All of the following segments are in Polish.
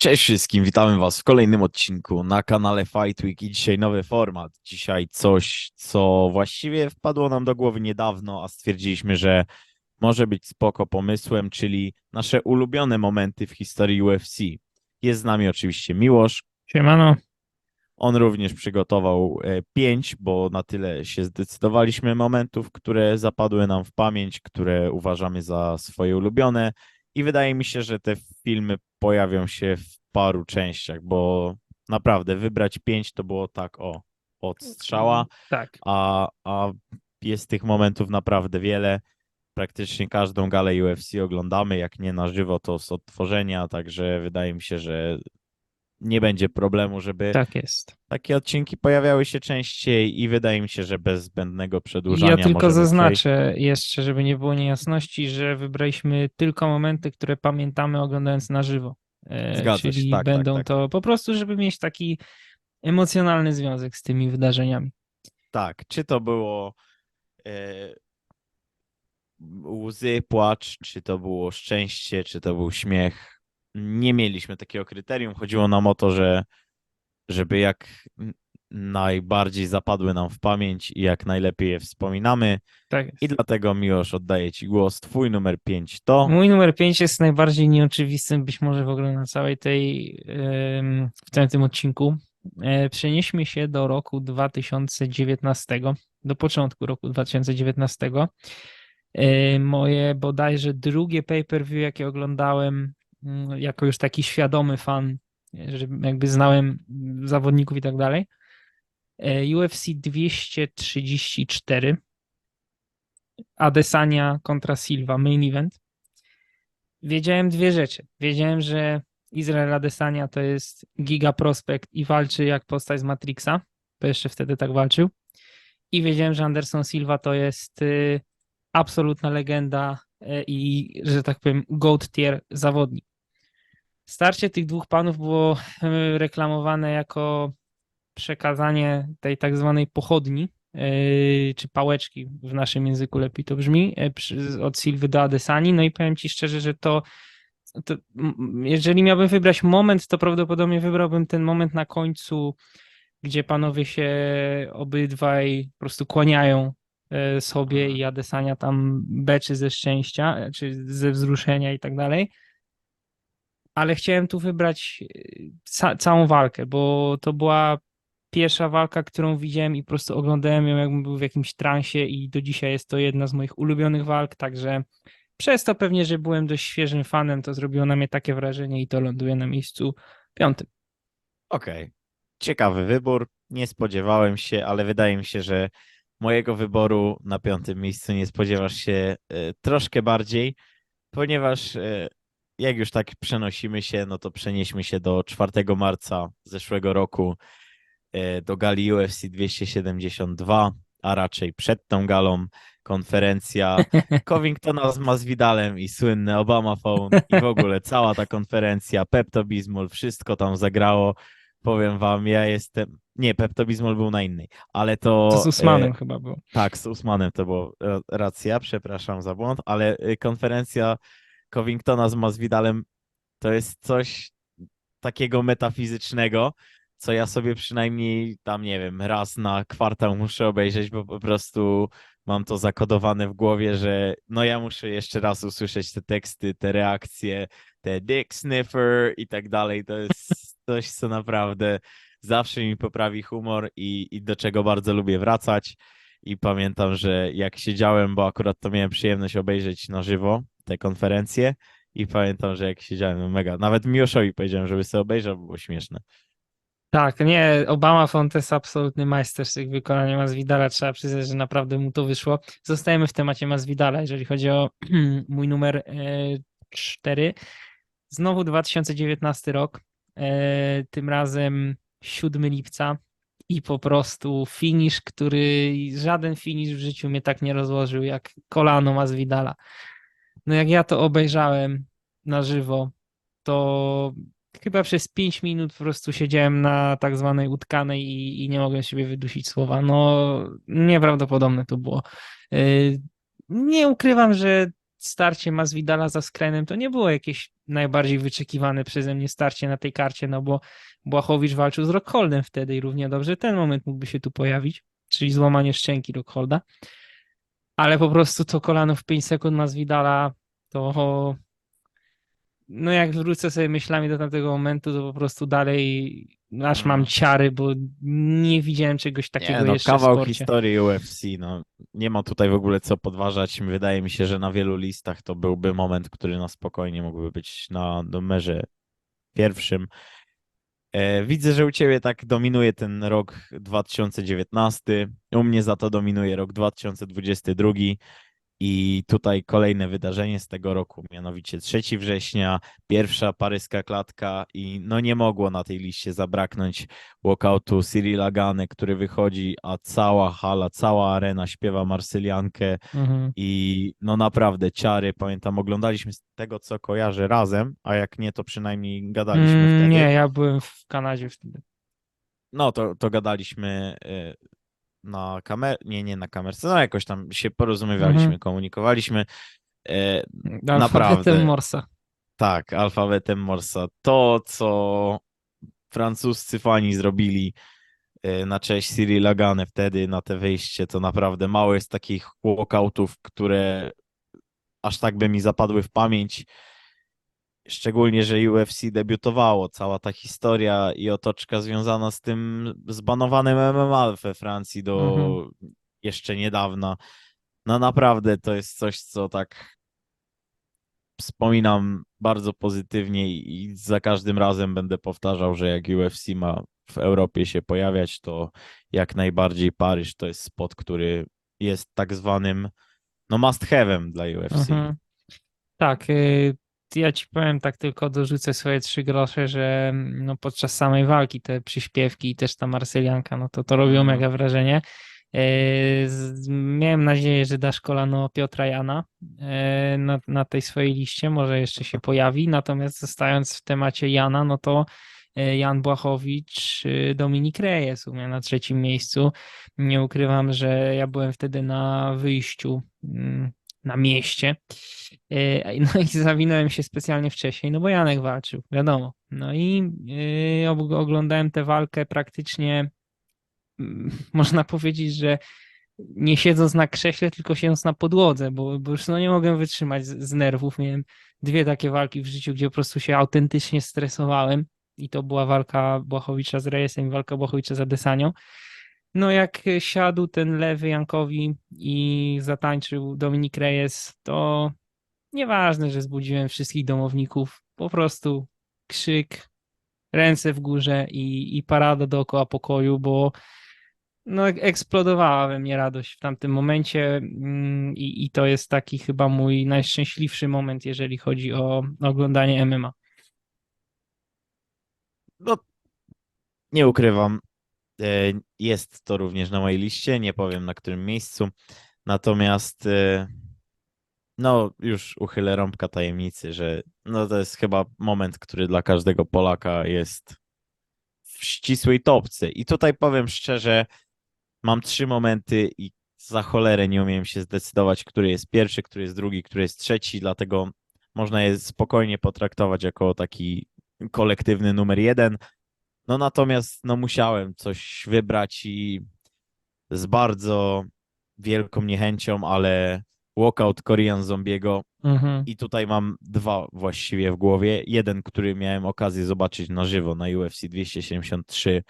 Cześć wszystkim, witamy Was w kolejnym odcinku na kanale Fight Week i dzisiaj nowy format. Dzisiaj coś, co właściwie wpadło nam do głowy niedawno, a stwierdziliśmy, że może być spoko pomysłem, czyli nasze ulubione momenty w historii UFC. Jest z nami oczywiście Miłosz. Siemano. On również przygotował e, pięć, bo na tyle się zdecydowaliśmy momentów, które zapadły nam w pamięć, które uważamy za swoje ulubione. I wydaje mi się, że te filmy pojawią się w paru częściach, bo naprawdę wybrać pięć to było tak o od strzała, Tak. a, a jest tych momentów naprawdę wiele. Praktycznie każdą galę UFC oglądamy, jak nie na żywo, to z odtworzenia, także wydaje mi się, że nie będzie problemu, żeby Tak jest. takie odcinki pojawiały się częściej i wydaje mi się, że bez zbędnego przedłużania Ja tylko zaznaczę jeszcze, żeby nie było niejasności, że wybraliśmy tylko momenty, które pamiętamy oglądając na żywo. E, Zgadza się, Czyli tak, tak, będą tak. to po prostu, żeby mieć taki emocjonalny związek z tymi wydarzeniami. Tak, czy to było e, łzy, płacz, czy to było szczęście, czy to był śmiech. Nie mieliśmy takiego kryterium. Chodziło nam o to, że żeby jak najbardziej zapadły nam w pamięć i jak najlepiej je wspominamy. Tak. I dlatego Miłosz oddaję Ci głos. Twój numer 5 to. Mój numer 5 jest najbardziej nieoczywistym, być może w ogóle na całej tej, w całym tym odcinku. E, Przenieśmy się do roku 2019, do początku roku 2019. E, Moje bodajże drugie pay-per-view, jakie oglądałem, jako już taki świadomy fan, że jakby znałem zawodników i tak dalej. UFC 234, Adesanya kontra Silva, main event wiedziałem dwie rzeczy. Wiedziałem, że Izrael Adesanya to jest giga prospekt i walczy jak postać z Matrixa, bo jeszcze wtedy tak walczył. I wiedziałem, że Anderson Silva to jest y, absolutna legenda y, i, że tak powiem, goat tier zawodnik. Starcie tych dwóch panów było y, reklamowane jako przekazanie tej tak zwanej pochodni, yy, czy pałeczki w naszym języku lepiej to brzmi, przy- od Silwy do Adesani. No i powiem ci szczerze, że to, to jeżeli miałbym wybrać moment, to prawdopodobnie wybrałbym ten moment na końcu, gdzie panowie się obydwaj po prostu kłaniają sobie i Adesania tam beczy ze szczęścia, czy ze wzruszenia i tak dalej. Ale chciałem tu wybrać yy, ca- całą walkę, bo to była pierwsza walka, którą widziałem i po prostu oglądałem ją, jakbym był w jakimś transie i do dzisiaj jest to jedna z moich ulubionych walk, także przez to pewnie, że byłem dość świeżym fanem, to zrobiło na mnie takie wrażenie i to ląduje na miejscu piątym. Okej. Ciekawy wybór. Nie spodziewałem się, ale wydaje mi się, że mojego wyboru na piątym miejscu nie spodziewasz się e, troszkę bardziej, ponieważ e, jak już tak przenosimy się, no to przenieśmy się do 4 marca zeszłego roku e, do gali UFC 272, a raczej przed tą galą konferencja Covingtona z Masvidalem i słynny Obama Phone i w ogóle cała ta konferencja, Pepto Bismol, wszystko tam zagrało. Powiem wam, ja jestem. Nie, Pepto Bismol był na innej, ale to. To z Usmanem e, chyba było. tak, z Usmanem to było e, racja, przepraszam za błąd, ale e, konferencja Covingtona z Masvidalem to jest coś takiego metafizycznego, co ja sobie przynajmniej tam, nie wiem, raz na kwartał muszę obejrzeć, bo po prostu mam to zakodowane w głowie, że no ja muszę jeszcze raz usłyszeć te teksty, te reakcje, te dick sniffer i tak dalej. To jest coś, co naprawdę zawsze mi poprawi humor i, i do czego bardzo lubię wracać. I pamiętam, że jak siedziałem, bo akurat to miałem przyjemność obejrzeć na żywo te konferencje i pamiętam, że jak siedziałem, no mega, nawet Miłoszowi powiedziałem, żeby sobie obejrzał, bo było śmieszne. Tak, nie, Obama Font jest absolutny majstersztyk wykonania Masvidala, trzeba przyznać, że naprawdę mu to wyszło. Zostajemy w temacie Masvidala, jeżeli chodzi o mój numer 4. Znowu 2019 rok, e, tym razem 7 lipca i po prostu finish, który żaden finish w życiu mnie tak nie rozłożył jak kolano Masvidala. No jak ja to obejrzałem na żywo, to chyba przez 5 minut po prostu siedziałem na tak zwanej utkanej i, i nie mogłem siebie wydusić słowa. No, nieprawdopodobne to było. Yy, Nie ukrywam, że starcie Masvidala za Skrenem to nie było jakieś najbardziej wyczekiwane przeze mnie starcie na tej karcie, no bo Błachowicz walczył z Rockholdem wtedy i równie dobrze ten moment mógłby się tu pojawić, czyli złamanie szczęki Rockholda. Ale po prostu to kolano w 5 sekund Masvidala to no jak wrócę sobie myślami do tamtego momentu, to po prostu dalej aż mam Mhm. ciary, bo nie widziałem czegoś takiego Nie, no, jeszcze w kawał sporcie. historii UFC, no nie ma tutaj w ogóle co podważać. Wydaje mi się, że na wielu listach to byłby moment, który na spokojnie mógłby być na numerze pierwszym. E, widzę, że u ciebie tak dominuje ten rok 2019, u mnie za to dominuje rok 2022 i tutaj kolejne wydarzenie z tego roku, mianowicie 3 września, pierwsza paryska klatka i no nie mogło na tej liście zabraknąć walkoutu Cyrila Gane, który wychodzi, a cała hala, cała arena śpiewa Marsyliankę Mhm. i no naprawdę ciary, pamiętam, oglądaliśmy z tego, co kojarzę razem, a jak nie, to przynajmniej gadaliśmy Mm, wtedy. Nie, ja byłem w Kanadzie wtedy. No to, to gadaliśmy y, na kamerę, nie, nie na kamerce, no jakoś tam się porozumiewaliśmy, Mhm. komunikowaliśmy. E, Alfabetem Naprawdę. Morsa. Tak, alfabetem Morsa. To, co francuscy fani zrobili e, na cześć Cyrila Gane wtedy na te wyjście, to naprawdę mało jest takich walkoutów, które aż tak by mi zapadły w pamięć. Szczególnie, że UFC debiutowało, cała ta historia i otoczka związana z tym zbanowanym MMA we Francji do Mhm. jeszcze niedawna. No naprawdę to jest coś, co tak wspominam bardzo pozytywnie i za każdym razem będę powtarzał, że jak UFC ma w Europie się pojawiać, to jak najbardziej Paryż to jest spot, który jest tak zwanym no must have'em dla UFC. Mhm. Tak, y, ja ci powiem tak tylko dorzucę swoje trzy grosze, że mm, no podczas samej walki te przyśpiewki i też ta Marsylianka, no to to robiło Mhm. mega wrażenie. Z- Miałem nadzieję, że dasz kolano Piotra Jana y, na, na tej swojej liście, może jeszcze się pojawi, natomiast zostając w temacie Jana, no to y, Jan Błachowicz, y, Dominik Reyes u mnie na trzecim miejscu. Nie ukrywam, że ja byłem wtedy na wyjściu mm, na mieście. E, No i zawinąłem się specjalnie wcześniej, no bo Janek walczył, wiadomo. No i e, oglądałem tę walkę praktycznie, mm, można powiedzieć, że nie siedząc na krześle, tylko siedząc na podłodze, bo, bo już no nie mogłem wytrzymać z, z nerwów. Miałem dwie takie walki w życiu, gdzie po prostu się autentycznie stresowałem i to była walka Błachowicza z Reyesem i walka Błachowicza z Adesanią. No jak siadł ten lewy Jankowi i zatańczył Dominik Reyes, to nieważne, że zbudziłem wszystkich domowników, po prostu krzyk, ręce w górze i, i parada dookoła pokoju, bo no, ek- eksplodowała we mnie radość w tamtym momencie mm, i, i to jest taki chyba mój najszczęśliwszy moment, jeżeli chodzi o oglądanie MMA. No, nie ukrywam, jest to również na mojej liście, nie powiem na którym miejscu, natomiast e, no już uchylę rąbka tajemnicy, że no to jest chyba moment, który dla każdego Polaka jest w ścisłej topce i tutaj powiem szczerze, mam trzy momenty i za cholerę nie umiem się zdecydować, który jest pierwszy, który jest drugi, który jest trzeci, dlatego można je spokojnie potraktować jako taki kolektywny numer jeden. No natomiast no musiałem coś wybrać i z bardzo wielką niechęcią, ale walkout Korean Zombiego Mhm. i tutaj mam dwa właściwie w głowie. Jeden, który miałem okazję zobaczyć na żywo na UFC 273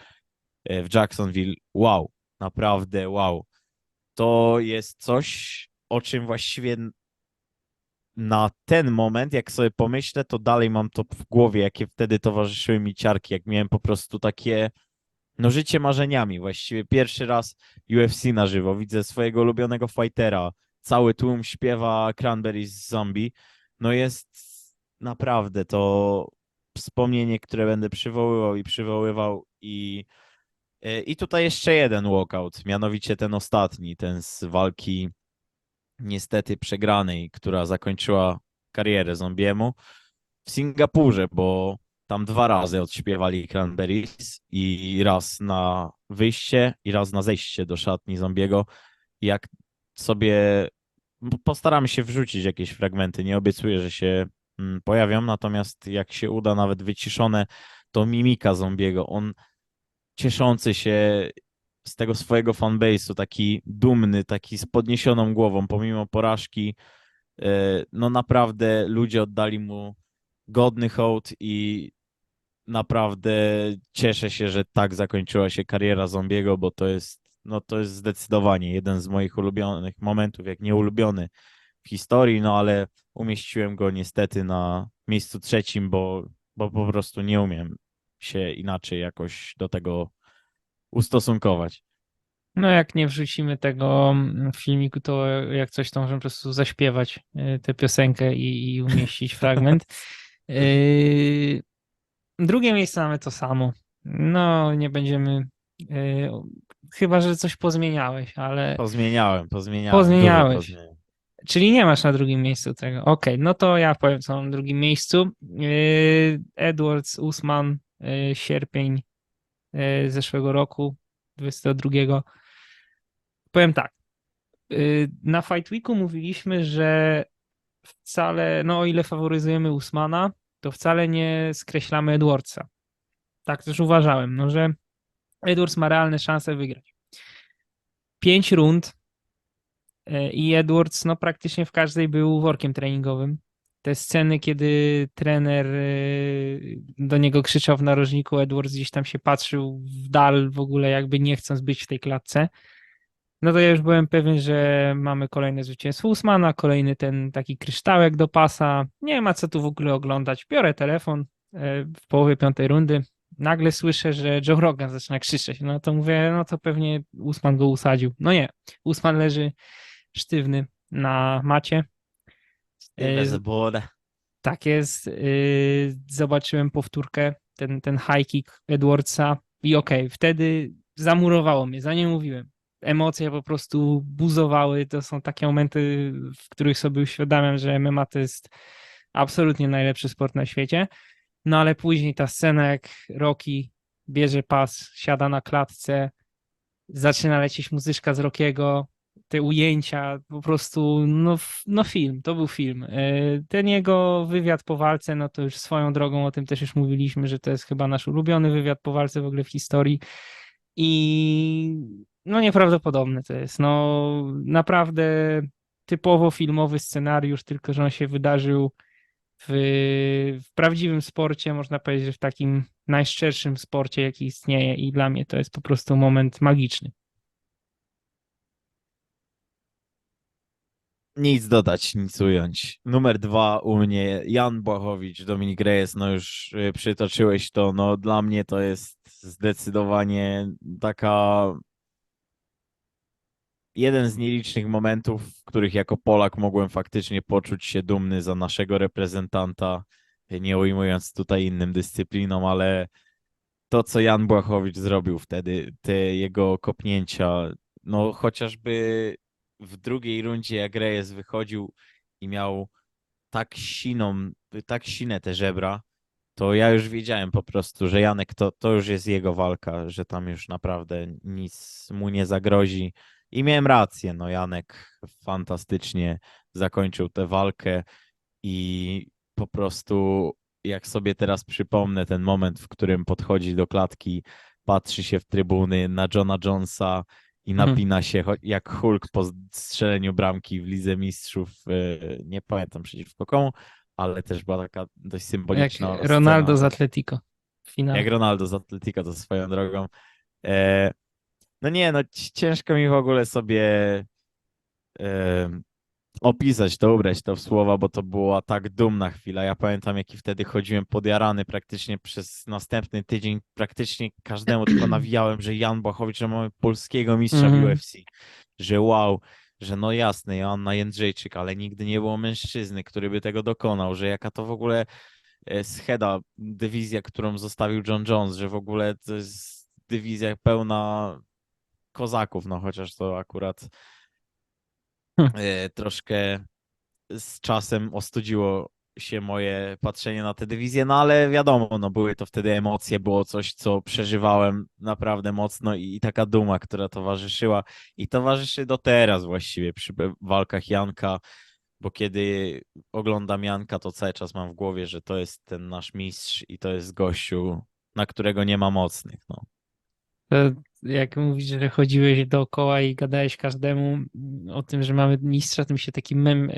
e, w Jacksonville. Wow, naprawdę wow. To jest coś, o czym właściwie na ten moment, jak sobie pomyślę, to dalej mam to w głowie, jakie wtedy towarzyszyły mi ciarki, jak miałem po prostu takie no życie marzeniami. Właściwie pierwszy raz UFC na żywo. Widzę swojego ulubionego fightera. Cały tłum śpiewa Cranberries Zombie. No jest naprawdę to wspomnienie, które będę przywoływał i przywoływał i e, i tutaj jeszcze jeden walkout, mianowicie ten ostatni, ten z walki niestety przegranej, która zakończyła karierę Zombiemu w Singapurze, bo tam dwa razy odśpiewali Cranberries i raz na wyjście i raz na zejście do szatni Zombiego. Jak sobie postaramy się wrzucić jakieś fragmenty. Nie obiecuję, że się mm, pojawią, natomiast jak się uda nawet wyciszone, to mimika Zombiego, on cieszący się z tego swojego fanbase'u, taki dumny, taki z podniesioną głową, pomimo porażki, e, no naprawdę ludzie oddali mu godny hołd i naprawdę cieszę się, że tak zakończyła się kariera Zombiego, bo to jest, no to jest zdecydowanie jeden z moich ulubionych momentów, jak nie ulubiony w historii, no ale umieściłem go niestety na miejscu trzecim, bo, bo po prostu nie umiem się inaczej jakoś do tego ustosunkować. No jak nie wrzucimy tego mm, filmiku, to jak coś, to możemy po prostu zaśpiewać y, tę piosenkę i, i umieścić fragment. Y, Drugie miejsce mamy to samo. No, nie będziemy. y, Chyba, że coś pozmieniałeś, ale. Pozmieniałem, pozmieniałem. Pozmieniałeś. pozmieniałem. Czyli nie masz na drugim miejscu tego. Okej, no to ja powiem, co mam na drugim miejscu. Edwards, Usman, sierpień zeszłego roku, 22. Powiem tak. Yy, Na Fight Weeku mówiliśmy, że wcale, no o ile faworyzujemy Usmana, to wcale nie skreślamy Edwardsa. Tak też uważałem, no że Edwards ma realne szanse wygrać. Pięć rund E, I Edwards no, praktycznie w każdej był workiem treningowym. Te sceny, kiedy trener e, do niego krzyczał w narożniku, Edwards gdzieś tam się patrzył w dal, w ogóle jakby nie chcąc być w tej klatce. No to ja już byłem pewien, że mamy kolejne zwycięstwo Usmana, kolejny ten taki kryształek do pasa. Nie ma co tu w ogóle oglądać. Biorę telefon e, w połowie piątej rundy. Nagle słyszę, że Joe Rogan zaczyna krzyczeć. No to mówię, no to pewnie Usman go usadził. No nie, Usman leży sztywny na macie. Wodę. Tak jest. Yy, Zobaczyłem powtórkę, ten, ten high kick Edwardsa i okej, wtedy zamurowało mnie, za nie mówiłem. Emocje po prostu buzowały. To są takie momenty, w których sobie uświadamiam, że MMA to jest absolutnie najlepszy sport na świecie. No ale później ta scena, jak Rocky bierze pas, siada na klatce, zaczyna lecieć muzyczka z Rockiego, te ujęcia, po prostu, no, no film, to był film. E, Ten jego wywiad po walce, no to już swoją drogą, o tym też już mówiliśmy, że to jest chyba nasz ulubiony wywiad po walce w ogóle w historii i no nieprawdopodobne to jest, no naprawdę typowo filmowy scenariusz, tylko że on się wydarzył w, w prawdziwym sporcie, można powiedzieć, że w takim najszczerszym sporcie, jaki istnieje i dla mnie to jest po prostu moment magiczny. Nic dodać, nic ująć. Numer dwa u mnie Jan Błachowicz, Dominik Reyes, no już y, przytoczyłeś to, no dla mnie to jest zdecydowanie taka jeden z nielicznych momentów, w których jako Polak mogłem faktycznie poczuć się dumny za naszego reprezentanta, nie ujmując tutaj innym dyscyplinom, ale to, co Jan Błachowicz zrobił wtedy, te jego kopnięcia, no chociażby w drugiej rundzie, jak Reyes wychodził i miał tak siną, tak sine te żebra, to ja już wiedziałem po prostu, że Janek to, to już jest jego walka, że tam już naprawdę nic mu nie zagrozi. I miałem rację, no Janek fantastycznie zakończył tę walkę i po prostu jak sobie teraz przypomnę ten moment, w którym podchodzi do klatki, patrzy się w trybuny na Johna Jonesa i Mhm. napina się jak Hulk po strzeleniu bramki w Lidze Mistrzów, e, nie pamiętam przeciwko komu, ale też była taka dość Jak symboliczna Ronaldo scena. z Atletico w finale. Jak Ronaldo z Atletico, to swoją drogą. E, no nie, no ci- ciężko mi w ogóle sobie e, opisać to, ubrać to w słowa, bo to była tak dumna chwila. Ja pamiętam, jaki wtedy chodziłem podjarany praktycznie przez następny tydzień. Praktycznie każdemu tylko nawijałem, że Jan Błachowicz, że mamy polskiego mistrza w Mhm. UFC, że wow, że no jasne, Joanna Jędrzejczyk, ale nigdy nie było mężczyzny, który by tego dokonał, że jaka to w ogóle e, scheda, dywizja, którą zostawił John Jones, że w ogóle to jest dywizja pełna kozaków, no chociaż to akurat troszkę z czasem ostudziło się moje patrzenie na tę dywizję, no ale wiadomo, no były to wtedy emocje, było coś, co przeżywałem naprawdę mocno i, i taka duma, która towarzyszyła i towarzyszy do teraz właściwie przy walkach Janka, bo kiedy oglądam Janka, to cały czas mam w głowie, że to jest ten nasz mistrz i to jest gościu, na którego nie ma mocnych, no. Jak mówisz, że chodziłeś dookoła i gadałeś każdemu o tym, że mamy mistrza, to mi się taki mem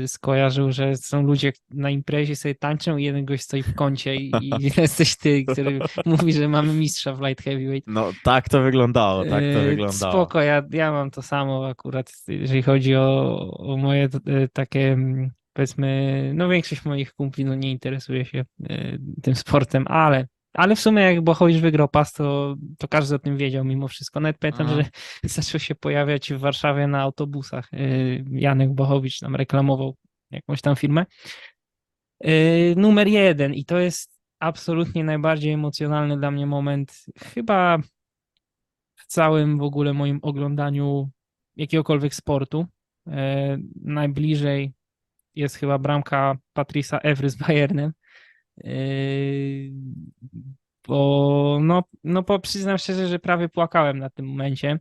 yy, skojarzył, że są ludzie na imprezie sobie tańczą i jeden gość stoi w kącie i, i jesteś ty, który mówi, że mamy mistrza w light heavyweight. No tak to wyglądało, tak to Yy, wyglądało. Spoko, ja, ja mam to samo akurat, jeżeli chodzi o, o moje e, takie, powiedzmy, no większość moich kumpli no nie interesuje się e, tym sportem, ale, ale w sumie jak Bochowicz wygrał pas, to, to każdy o tym wiedział mimo wszystko. Nawet pamiętam, Mhm. że zaczął się pojawiać w Warszawie na autobusach. E, Janek Bochowicz tam reklamował jakąś tam firmę. E, Numer jeden i to jest absolutnie najbardziej emocjonalny dla mnie moment chyba w całym w ogóle moim oglądaniu jakiegokolwiek sportu. E, najbliżej jest chyba bramka Patrisa Evry z Bayernem. E, bo no, no bo przyznam szczerze, że prawie płakałem na tym momencie,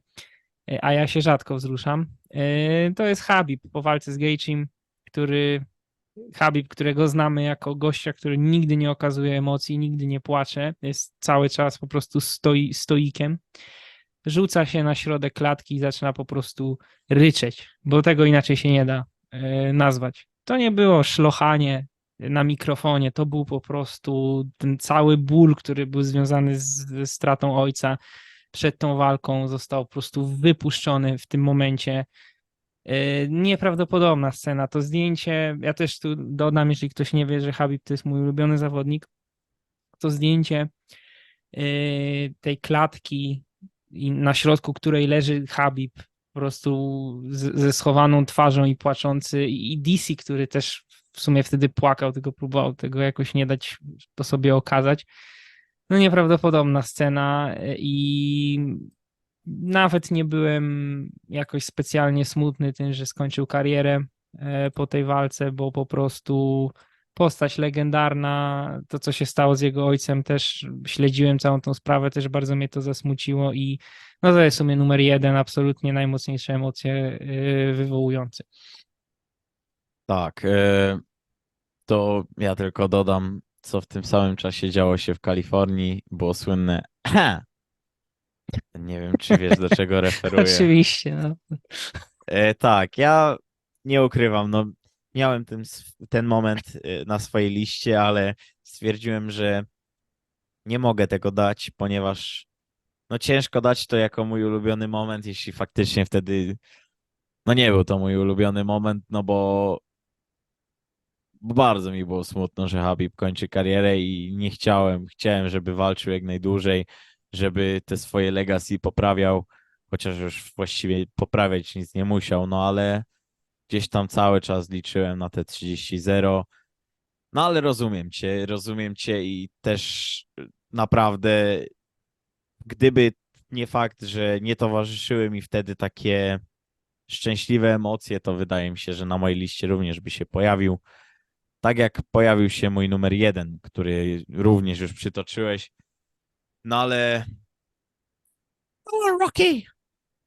e, a ja się rzadko wzruszam. E, to jest Habib po walce z Gaethjem, który Habib, którego znamy jako gościa, który nigdy nie okazuje emocji, nigdy nie płacze, jest cały czas po prostu stoi, stoikiem rzuca się na środek klatki i zaczyna po prostu ryczeć, bo tego inaczej się nie da nazwać. To nie było szlochanie na mikrofonie, to był po prostu ten cały ból, który był związany z, ze stratą ojca przed tą walką, został po prostu wypuszczony w tym momencie. E, Nieprawdopodobna scena. To zdjęcie, ja też tu dodam, jeżeli ktoś nie wie, że Habib to jest mój ulubiony zawodnik, to zdjęcie e, tej klatki na środku której leży Habib po prostu ze schowaną twarzą i płaczący i DC, który też w sumie wtedy płakał, tylko próbował tego jakoś nie dać po sobie okazać. No nieprawdopodobna scena e, i nawet nie byłem jakoś specjalnie smutny tym, że skończył karierę e, po tej walce, bo po prostu postać legendarna, to co się stało z jego ojcem, też śledziłem całą tą sprawę, też bardzo mnie to zasmuciło i no to jest w sumie numer jeden, absolutnie najmocniejsze emocje yy, wywołujące. Tak, e, to ja tylko dodam, co w tym samym czasie działo się w Kalifornii, było słynne. Nie wiem, czy wiesz, do czego referuję. Oczywiście, no. E, tak, ja nie ukrywam, no miałem ten, ten moment e, na swojej liście, ale stwierdziłem, że nie mogę tego dać, ponieważ no ciężko dać to jako mój ulubiony moment, jeśli faktycznie wtedy no nie był to mój ulubiony moment, no bo bardzo mi było smutno, że Habib kończy karierę i nie chciałem, chciałem, żeby walczył jak najdłużej, żeby te swoje legacy poprawiał, chociaż już właściwie poprawiać nic nie musiał, no ale gdzieś tam cały czas liczyłem na te 30-0. No ale rozumiem cię, rozumiem cię i też naprawdę, gdyby nie fakt, że nie towarzyszyły mi wtedy takie szczęśliwe emocje, to wydaje mi się, że na mojej liście również by się pojawił. Tak jak pojawił się mój numer jeden, który również już przytoczyłeś. No ale. Rocky!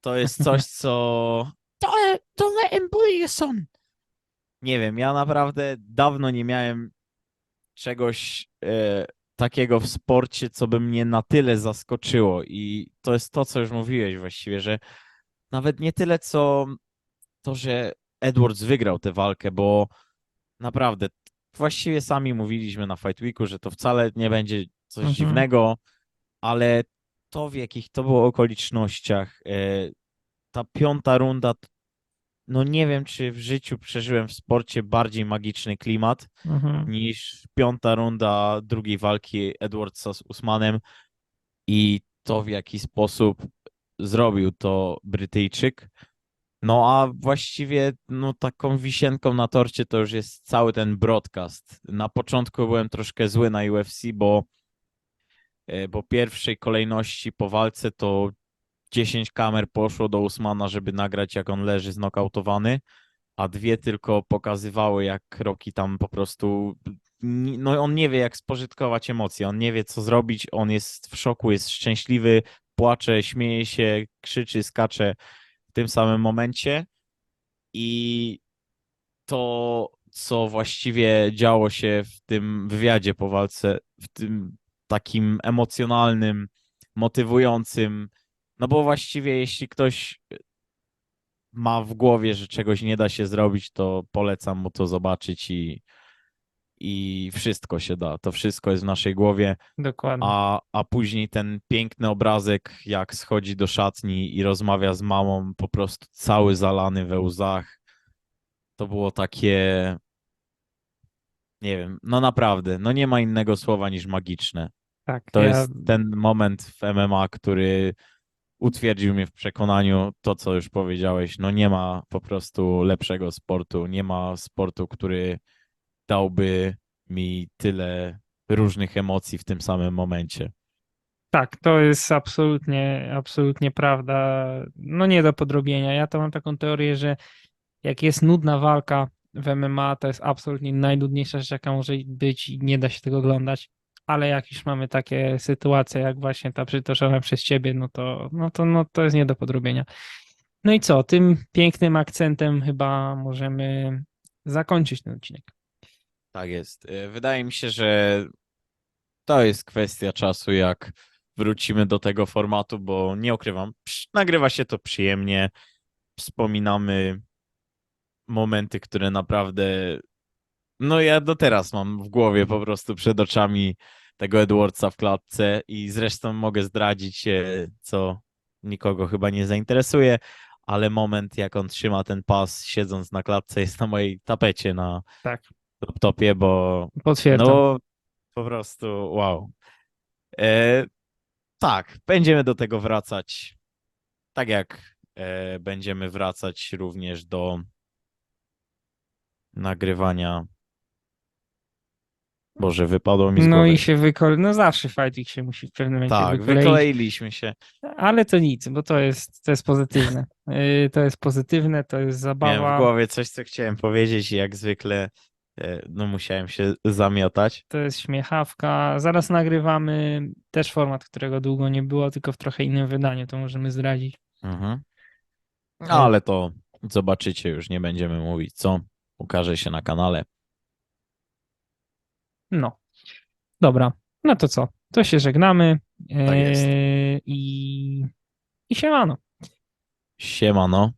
To jest coś, co. Don't, don't let him bully son. Nie wiem, ja naprawdę dawno nie miałem czegoś e, takiego w sporcie, co by mnie na tyle zaskoczyło. I to jest to, co już mówiłeś właściwie, że nawet nie tyle, co to, że Edwards wygrał tę walkę, bo naprawdę właściwie sami mówiliśmy na Fight Weeku, że to wcale nie będzie coś Mhm. dziwnego, ale to w jakich to było okolicznościach, e, ta piąta runda, no nie wiem, czy w życiu przeżyłem w sporcie bardziej magiczny klimat Mhm. niż piąta runda drugiej walki Edwardsa z Usmanem i to w jaki sposób zrobił to Brytyjczyk. No a właściwie no, taką wisienką na torcie to już jest cały ten broadcast. Na początku byłem troszkę zły na UFC, bo, e, bo pierwszej kolejności po walce to 10 kamer poszło do Usmana, żeby nagrać jak on leży znokautowany. a dwie tylko pokazywały, jak Rocky tam po prostu. No, on nie wie, jak spożytkować emocje, on nie wie, co zrobić. On jest w szoku, jest szczęśliwy, płacze, śmieje się, krzyczy, skacze tym samym momencie. I to, co właściwie działo się w tym wywiadzie po walce, w tym takim emocjonalnym, motywującym, no bo właściwie jeśli ktoś ma w głowie, że czegoś nie da się zrobić, to polecam mu to zobaczyć i, i wszystko się da. To wszystko jest w naszej głowie, Dokładnie. a, a później ten piękny obrazek, jak schodzi do szatni i rozmawia z mamą, po prostu cały zalany we łzach. To było takie. Nie wiem, no naprawdę, no nie ma innego słowa niż magiczne. tak, To ja, jest ten moment w MMA, który utwierdził mnie w przekonaniu, to co już powiedziałeś, no nie ma po prostu lepszego sportu, nie ma sportu, który dałby mi tyle różnych emocji w tym samym momencie. tak, to jest absolutnie, absolutnie prawda. No nie do podrobienia. Ja to mam taką teorię, że jak jest nudna walka w MMA, to jest absolutnie najnudniejsza rzecz, jaka może być i nie da się tego oglądać. Ale jak już mamy takie sytuacje, jak właśnie ta przytoczona przez ciebie, no to, no to, no to jest nie do podrobienia. No i co? Tym pięknym akcentem chyba możemy zakończyć ten odcinek. Tak jest. E, Wydaje mi się, że to jest kwestia czasu, jak wrócimy do tego formatu, bo nie ukrywam, psz- nagrywa się to przyjemnie. Wspominamy momenty, które naprawdę. No, ja do teraz mam w głowie po prostu przed oczami tego Edwardsa w klatce i zresztą mogę zdradzić, e, co nikogo chyba nie zainteresuje, ale moment, jak on trzyma ten pas siedząc na klatce, jest na mojej tapecie na Tak, laptopie, bo potwierdzam. no po prostu wow. E, tak, będziemy do tego wracać. Tak jak e, będziemy wracać również do nagrywania. Boże, wypadło mi z No głowy. i się wykole... No zawsze fighting się musi w pewnym momencie Tak, wykoleić. wykoleiliśmy się. Ale to nic, bo to jest, to jest pozytywne. Yy, To jest pozytywne, to jest Miałem w zabawa, głowie coś, co chciałem powiedzieć i jak zwykle e, no musiałem się zamiotać. to jest śmiechawka. Zaraz nagrywamy też format, którego długo nie było, tylko w trochę innym wydaniu, to możemy zdradzić. Mhm. No, ale to zobaczycie, już nie będziemy mówić co. Ukaże się na kanale. No. Dobra, no to co? To się żegnamy. Tak jest. Yy, I, i siemano. Siemano.